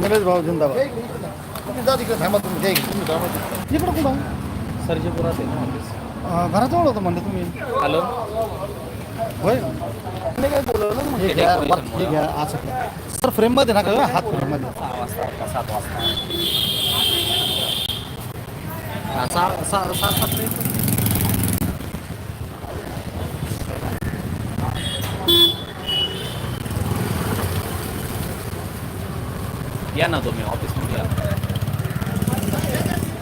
नरेश भाऊ जिंदाबाद तुम्ही जा तिकडे थांबा तुम्ही द्या इकडे. तुम्ही थांबा तिकडे. इकडं कुठं सर्जेपुरात आहे ना ऑफिस अं, घराजवळ होतं म्हणलं तुम्ही हॅलो होय मी काय बोलवलं ना, हे घ्या हे घ्या असं घ्या. सर फ्रेममध्ये नका का हात फ्रेममध्ये सहा वाजता का सात वाजता हा, सहा सहा सात. या ना तुम्ही ऑफिसमध्ये या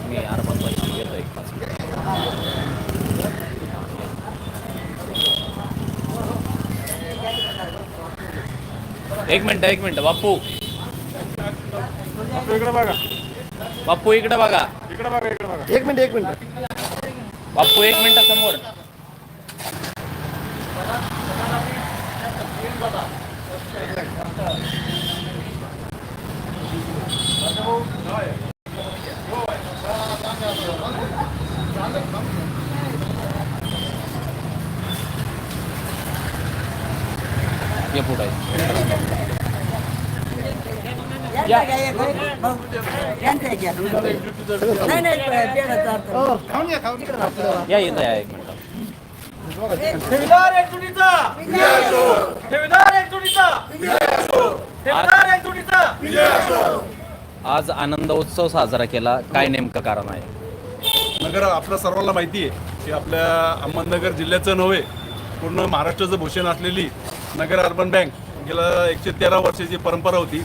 मी अर्बन पैसे घेतो एक पाच मिनिट. एक मिनिट एक मिनिट बाप्पू इकडे बघा बाप्पू इकडे बघा इकडे बघा इकडे बघा एक मिनिट एक मिनिट बाप्पू एक मिनिट समोर ये पुढे नाही नाही पेढा चालतं. हो, खाऊन घ्या खाऊन घ्या. आपल्याला. या इथं या एक मिनिट. ठेवीदार एकजुटीचा ठेवीदार एकजुटीचा ठेवीदार एकजुटीचा आज आनंद उत्सव साजरा केला. काय नेमकं कारण आहे? नगर आपल्या सर्वांना माहिती आहे की आपल्या अहमदनगर जिल्ह्याचं नव्हे पूर्ण महाराष्ट्राचं भूषण असलेली नगर अर्बन बँक गेल्या एकशे तेरा वर्षाची परंपरा होती.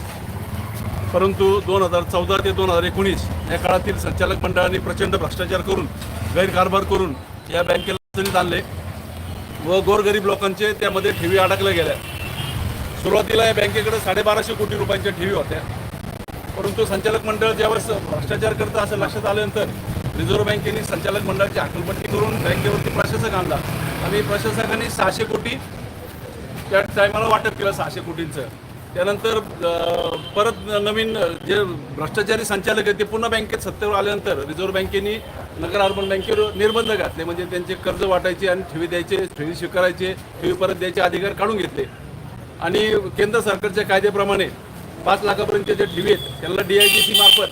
परंतु दोन हजार चौदा ते दोन हजार एकोणीस या काळातील संचालक मंडळाने प्रचंड भ्रष्टाचार करून गैरकारभार करून या बँकेला अडचणीत आणले व गोरगरीब लोकांचे त्यामध्ये ठेवी अडकल्या गेल्या. सुरुवातीला या बँकेकडे साडेबाराशे कोटी रुपयांच्या ठेवी होत्या. परंतु संचालक मंडळ ज्यावेळेस भ्रष्टाचार करतं असं लक्षात आल्यानंतर रिझर्व्ह बँकेने संचालक मंडळाची हकलपट्टी करून बँकेवरती प्रशासक आणला. आणि प्रशासकांनी सहाशे कोटी त्या टायमाला वाटप केलं सहाशे कोटींचं. त्यानंतर परत नवीन जे भ्रष्टाचारी संचालक आहेत ते पुन्हा बँकेत सत्तेवर आल्यानंतर रिझर्व्ह बँकेने नगर अर्बन बँकेवर निर्बंध घातले. म्हणजे त्यांचे कर्ज वाटायचे आणि ठेवी द्यायचे ठेवी स्वीकारायचे ठेवी परत द्यायचे अधिकार काढून घेतले. आणि केंद्र सरकारच्या कायद्याप्रमाणे पाच लाखापर्यंतचे जे ठेवी आहेत त्यांना डी आय जी सी मार्फत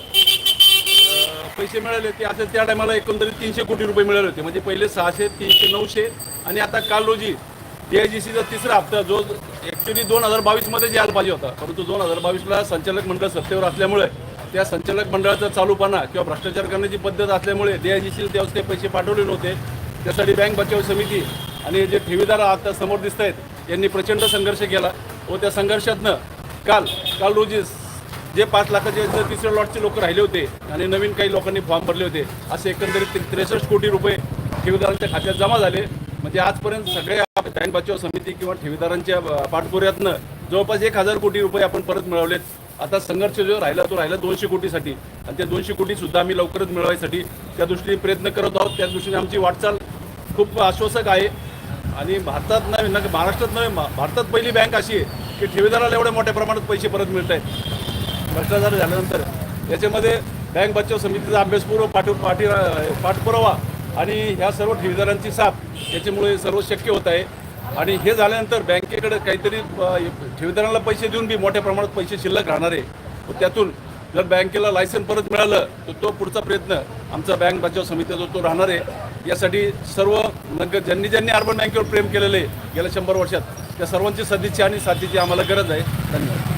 पैसे मिळाले होते. आता त्या टायमाला एकंदरीत तीनशे कोटी रुपये मिळाले होते. म्हणजे पहिले सहाशे तीनशे नऊशे आणि आता काल रोजी सीचा तिसरा हप्ता जो ॲक्च्युली दोन हजार बावीसमध्ये यायला पाहिजे होता परंतु दोन हजार बावीसला संचालक मंडळ सत्तेवर असल्यामुळे त्या संचालक मंडळाचा चालूपणा किंवा भ्रष्टाचार करण्याची पद्धत असल्यामुळे डी आय त्यावेळेस काही पैसे पाठवले नव्हते. त्यासाठी बँक बचाव समिती आणि जे ठेवीदार आता समोर दिसत आहेत यांनी प्रचंड संघर्ष केला व त्या संघर्षातनं काल काल रोजी जे पाच लाखाचे तिसऱ्या लॉटचे लोक राहिले होते आणि नवीन काही लोकांनी फॉर्म भरले होते असे एकंदरीत त्रेसष्ट कोटी रुपये ठेवीदारांच्या खात्यात जमा झाले. म्हणजे आजपर्यंत सगळ्या बँक बचाव समिती किंवा ठेवीदारांच्या पाठपुऱ्यातनं जवळपास एक हजार कोटी रुपये आपण परत मिळवलेत. आता संघर्ष जो राहिला तो राहिला दोनशे कोटीसाठी. आणि त्या दोनशे कोटी सुद्धा आम्ही लवकरच मिळवायसाठी त्या दृष्टीने प्रयत्न करत आहोत. त्या दृष्टीने आमची वाटचाल खूप आश्वासक आहे. आणि भारतात नव्हे न महाराष्ट्रात नव्हे भारतात पहिली बँक अशी आहे की ठेवीदाराला एवढ्या मोठ्या प्रमाणात पैसे परत मिळत आहेत. भ्रष्टाचार झाल्यानंतर. याच्यामध्ये बँक बचाव समितीचा अभ्यासपूर्व पाठू पाठी पाठपुरावा आणि ह्या सर्व ठेवीदारांची साथ याच्यामुळे सर्व शक्य होत आहे. आणि हे झाल्यानंतर बँकेकडे काहीतरी ठेवीदारांना पैसे देऊन बी मोठ्या प्रमाणात पैसे शिल्लक राहणार आहे. व त्यातून जर बँकेला लायसन परत मिळालं तर तो पुढचा प्रयत्न आमचा बँक बचाव समितीचा तो राहणार आहे. यासाठी सर्व नग ज्यांनी ज्यांनी अर्बन बँकेवर प्रेम केलेलं आहे गेल्या शंभर वर्षात त्या सर्वांची सदिच्छा आणि साथीची आम्हाला गरज आहे. धन्यवाद.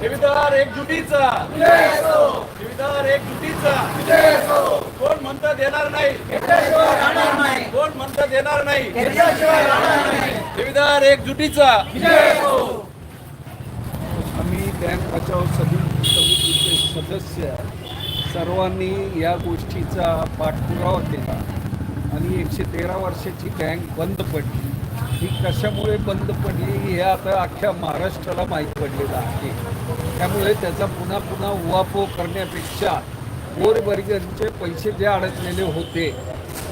ठेवीदार एकजुटीचा. ठेवीदार एकजुटीचा. कोण म्हणतं देणार नाही? कोण म्हणतं देणार नाही? ठेवीदार एकजुटीचा. आम्ही बँक बचाव समिती समितीचे सदस्य सर्वांनी या गोष्टीचा पाठपुरावा केला आणि एकशे तेरा वर्षाची बँक बंद पडली. ही कशामुळे बंद पडली हे आता अख्ख्या महाराष्ट्राला माहीत पडलेलं आहे. त्यामुळे त्याचा पुन्हा पुन्हा उहापोह करण्यापेक्षा गोरबर्गरचे पैसे जे अडकलेले होते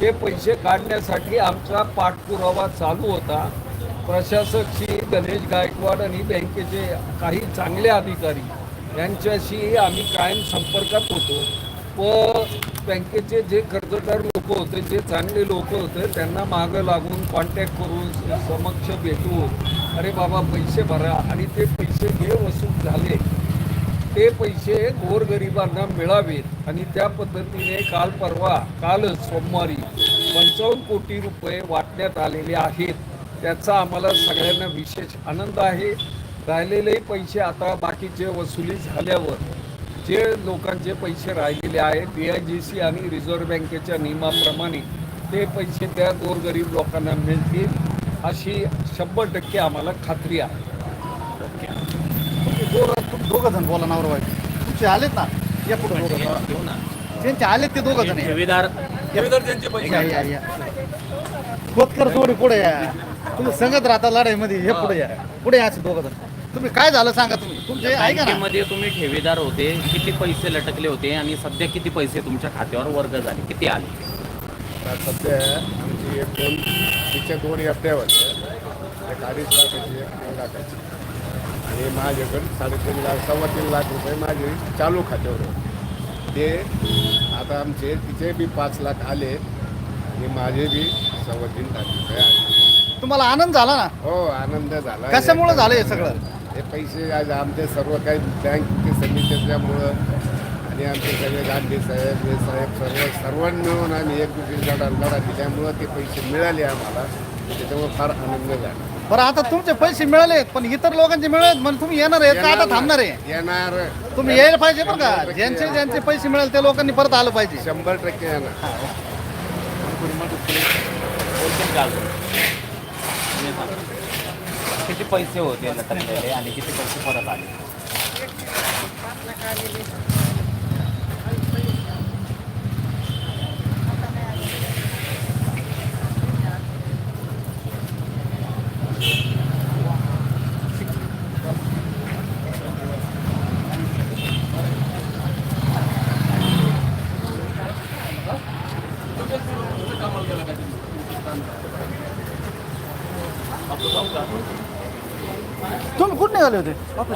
ते पैसे काढण्यासाठी आमचा पाठपुरावा चालू होता. प्रशासक श्री गणेश गायकवाड आणि बँकेचे काही चांगले अधिकारी यांच्याशी आम्ही कायम संपर्कात होतो. व बँकेचे जे कर्जदार लोक होते जे चांगले लोक होते त्यांना मागं लागून कॉन्टॅक्ट करून समक्ष भेटून अरे बाबा पैसे भरा. आणि ते पैसे जे वसूल झाले. ते पैसे गोरगरिबांना मिळावेत. आणि त्या पद्धतीने काल परवा कालच सोमवारी पंचावन्न कोटी रुपये वाटण्यात आलेले आहेत. त्याचा आम्हाला सगळ्यांना विशेष आनंद आहे. राहिलेले पैसे आता बाकीचे वसुली झाल्यावर जे लोकांचे पैसे राहिलेले आहेत बी आय जी सी आणि रिझर्व्ह बँकेच्या नियमाप्रमाणे ते पैसे त्या गोरगरीब लोकांना मिळतील अशी शंभर टक्के आम्हाला खात्री आहे. दोघं जण बोला नवरा तुमचे आलेत ना? या पुढे ज्यांचे आलेत ते दोघं जण या. ठेवीदार ठेवीदार त्यांचे पैसे खोतकर थोडी पुढे या. तुम्ही संगत राहता लढाईमध्ये हे पुढे या. पुढे या असे दोघं जण. तुम्ही काय झालं सांगा तुम्ही? तुमचे ऐका ना? बँकेमध्ये तुम्ही ठेवीदार होते किती पैसे लटकले होते आणि सध्या किती पैसे तुमच्या खात्यावर वर्ग झाले? किती आले? आता सध्या आमची एक दोन तिच्या दोन होत्या. एक अडीच लाखाची एक तीन लाखाची. आणि माझ्याकडे साडेतीन लाख सव्वा तीन लाख रुपये माझे चालू खात्यावर होते. ते आता आमचे तिचे बी पाच लाख आले आणि माझे बी सव्वा तीन लाख रुपये आले. तुम्हाला आनंद झाला ना? हो आनंद झाला. कशामुळं झालं हे सगळं? हे पैसे आज आमचे सर्व काही बँक समिती असल्यामुळं आणि आमचे सगळे गांधी साहेब हे साहेब सर्व सर्वांनी मिळून आम्ही एक दुसरी लढा दिल्यामुळं ते पैसे मिळाले आम्हाला. त्याच्यामुळे फार आनंद झाला. बरं आता तुमचे पैसे मिळाले पण इतर लोकांचे मिळाले म्हणून तुम्ही येणार आहेत का? आता थांबणार आहे. येणार. तुम्ही यायला पाहिजे बरं का? ज्यांचे ज्यांचे पैसे मिळाले त्या लोकांनी परत आलं पाहिजे. शंभर टक्के येणार का अजून? तुम्ही सांगा. किती पैसे होते लटकलेले आणि किती पैसे परत आले? तुम्ही कुठे निघाले होते